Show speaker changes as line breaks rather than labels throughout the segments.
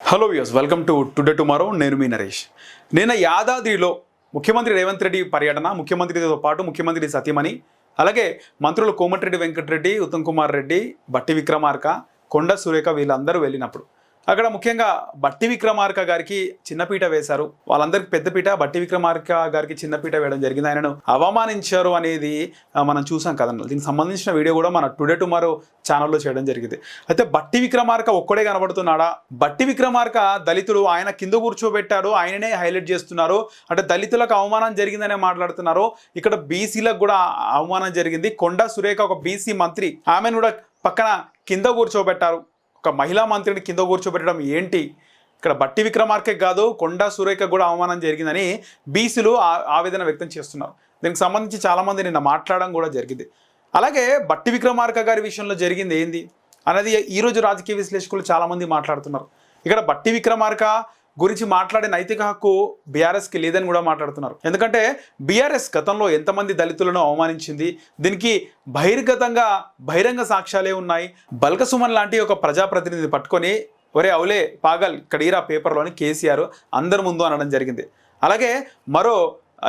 Hello views welcome to today tomorrow నేను మీ నరేష్. నిన్న యాదాద్రిలో ముఖ్యమంత్రి రేవంత్ రెడ్డి పర్యటన ముఖ్యమంత్రితో పాటు ముఖ్యమంత్రి సతీమణి అలాగే మంత్రులు కోమటిరెడ్డి వెంకటరెడ్డి ఉత్తమ్ కుమార్ రెడ్డి బట్టి విక్రమార్క కొండ సురేఖ వీళ్ళందరూ వెళ్ళినప్పుడు అక్కడ ముఖ్యంగా బట్టి విక్రమార్క గారికి చిన్నపీట వేశారు. వాళ్ళందరికీ పెద్దపీట బట్టి విక్రమార్క గారికి చిన్నపీట వేయడం జరిగింది. ఆయనను అవమానించారు అనేది మనం చూసాం కదండి దీనికి సంబంధించిన వీడియో కూడా మన టుడే టుమారో ఛానల్లో చేయడం జరిగింది. అయితే బట్టి విక్రమార్క ఒక్కడే కనబడుతున్నాడా? బట్టి విక్రమార్క దళితుడు ఆయన కింద కూర్చోబెట్టారు ఆయననే హైలైట్ చేస్తున్నారు. అంటే దళితులకు అవమానం జరిగిందనే మాట్లాడుతున్నారు. ఇక్కడ బీసీలకు కూడా అవమానం జరిగింది. కొండా సురేఖ ఒక బీసీ మంత్రి ఆమెను కూడా పక్కన కింద కూర్చోబెట్టారు. ఒక మహిళా మంత్రిని కింద కూర్చోబెట్టడం ఏంటి? ఇక్కడ బట్టి విక్రమార్కే కాదు కొండా సురేఖ కూడా అవమానం జరిగిందని బీసీలు ఆ- ఆవేదన వ్యక్తం చేస్తున్నారు. దీనికి సంబంధించి చాలామంది నిన్న మాట్లాడడం కూడా జరిగింది. అలాగే బట్టి విక్రమార్క గారి విషయంలో జరిగింది ఏంది? అనేది ఈరోజు రాజకీయ విశ్లేషకులు చాలామంది మాట్లాడుతున్నారు. ఇక్కడ బట్టి విక్రమార్క గురించి మాట్లాడే నైతిక హక్కు బీఆర్ఎస్కి లేదని కూడా మాట్లాడుతున్నారు. ఎందుకంటే బీఆర్ఎస్ గతంలో ఎంతమంది దళితులను అవమానించింది దీనికి బహిర్గతంగా బహిరంగ సాక్ష్యాలే ఉన్నాయి. బల్కసుమన్ లాంటి ఒక ప్రజాప్రతినిధి పట్టుకొని ఒరే అవులే పాగల్ కడీరా పేపర్లోని కేసీఆర్ అందరి ముందు అనడం జరిగింది. అలాగే మరో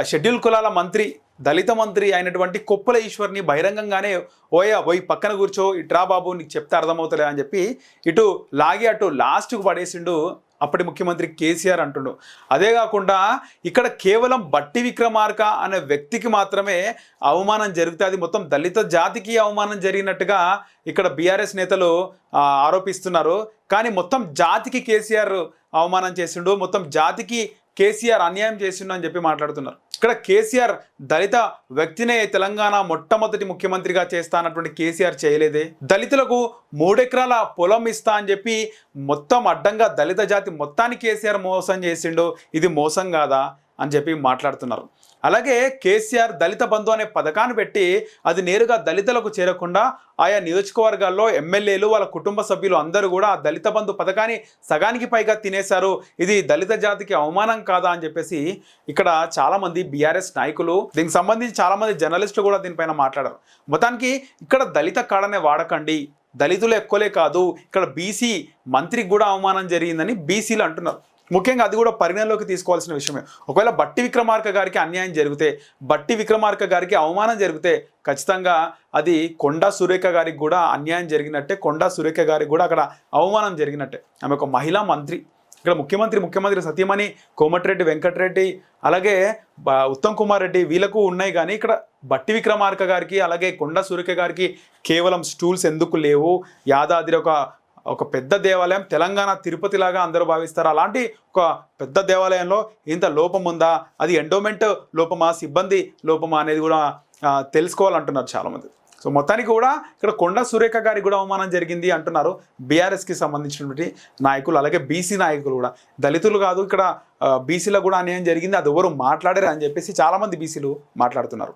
షెడ్యూల్ కులాల మంత్రి దళిత మంత్రి అయినటువంటి కొప్పుల ఈశ్వర్ని బహిరంగంగానే ఓయా పోయి పక్కన కూర్చో ఇట్రా బాబు నీకు చెప్తే అర్థమవుతలే అని చెప్పి ఇటు లాగి అటు లాస్ట్కు పడేసిండు అప్పటి ముఖ్యమంత్రి కేసీఆర్ అంటుండు. అదే కాకుండా ఇక్కడ కేవలం బట్టి విక్రమార్క అనే వ్యక్తికి మాత్రమే అవమానం జరిగితే అది మొత్తం దళిత జాతికి అవమానం జరిగినట్టుగా ఇక్కడ బీఆర్ఎస్ నేతలు ఆరోపిస్తున్నారు. కానీ మొత్తం జాతికి కేసీఆర్ అవమానం చేసిండు. మొత్తం జాతికి కేసీఆర్ అన్యాయం చేసిండు అని చెప్పి మాట్లాడుతున్నారు. ఇక్కడ కేసీఆర్ దళిత వ్యక్తినే తెలంగాణ మొట్టమొదటి ముఖ్యమంత్రిగా చేస్తానటువంటి కేసీఆర్ చేయలేదే. దళితులకు మూడెకరాల పొలం ఇస్తా అని చెప్పి మొత్తం అడ్డంగా దళిత జాతి మొత్తాన్ని కేసీఆర్ మోసం చేసిండు. ఇది మోసం కాదా అని చెప్పి మాట్లాడుతున్నారు. అలాగే కేసీఆర్ దళిత బంధు అనే పథకాన్ని పెట్టి అది నేరుగా దళితులకు చేరకుండా ఆయా నియోజకవర్గాల్లో ఎమ్మెల్యేలు వాళ్ళ కుటుంబ సభ్యులు అందరూ కూడా ఆ దళిత బంధు పథకాన్ని సగానికి పైగా తినేశారు. ఇది దళిత జాతికి అవమానం కాదా అని చెప్పేసి ఇక్కడ చాలామంది బీఆర్ఎస్ నాయకులు దీనికి సంబంధించి చాలామంది జర్నలిస్టులు కూడా దీనిపైన మాట్లాడారు. మొత్తానికి ఇక్కడ దళిత కాడనే వాడకండి. దళితులు ఎక్కువలే కాదు ఇక్కడ బీసీ మంత్రికి కూడా అవమానం జరిగిందని బీసీలు అంటున్నారు. ముఖ్యంగా అది కూడా పరిగణలోకి తీసుకోవాల్సిన విషయమే. ఒకవేళ బట్టి విక్రమార్క గారికి అన్యాయం జరిగితే బట్టి విక్రమార్క గారికి అవమానం జరిగితే ఖచ్చితంగా అది కొండా సురేఖ గారికి కూడా అన్యాయం జరిగినట్టే కొండా సురేఖ గారికి కూడా అక్కడ అవమానం జరిగినట్టే. ఆమె ఒక మహిళా మంత్రి. ఇక్కడ ముఖ్యమంత్రి ముఖ్యమంత్రి సత్యమణి కోమటిరెడ్డి వెంకటరెడ్డి అలాగే బ- ఉత్తమ్ కుమార్ రెడ్డి వీళ్ళకు ఉన్నాయి కానీ ఇక్కడ బట్టి విక్రమార్క గారికి అలాగే కొండ సురేఖ గారికి కేవలం స్టూల్స్ ఎందుకు లేవు? యాదాద్రి ఒక ఒక పెద్ద దేవాలయం తెలంగాణ తిరుపతి లాగా అందరూ భావిస్తారు. అలాంటి ఒక పెద్ద దేవాలయంలో ఇంత లోపం ఉందా? అది ఎండోమెంట్ లోపమా? సిబ్బంది లోపమా? అనేది కూడా తెలుసుకోవాలంటున్నారు చాలామంది. సో మొత్తానికి కూడా ఇక్కడ కొండ సురేఖ గారికి కూడా అవమానం జరిగింది అంటున్నారు బీఆర్ఎస్కి సంబంధించినటువంటి నాయకులు. అలాగే బీసీ నాయకులు కూడా. దళితులు కాదు ఇక్కడ బీసీలో కూడా అన్యాయం జరిగింది. అది ఎవరు మాట్లాడారు అని చెప్పేసి చాలామంది బీసీలు మాట్లాడుతున్నారు.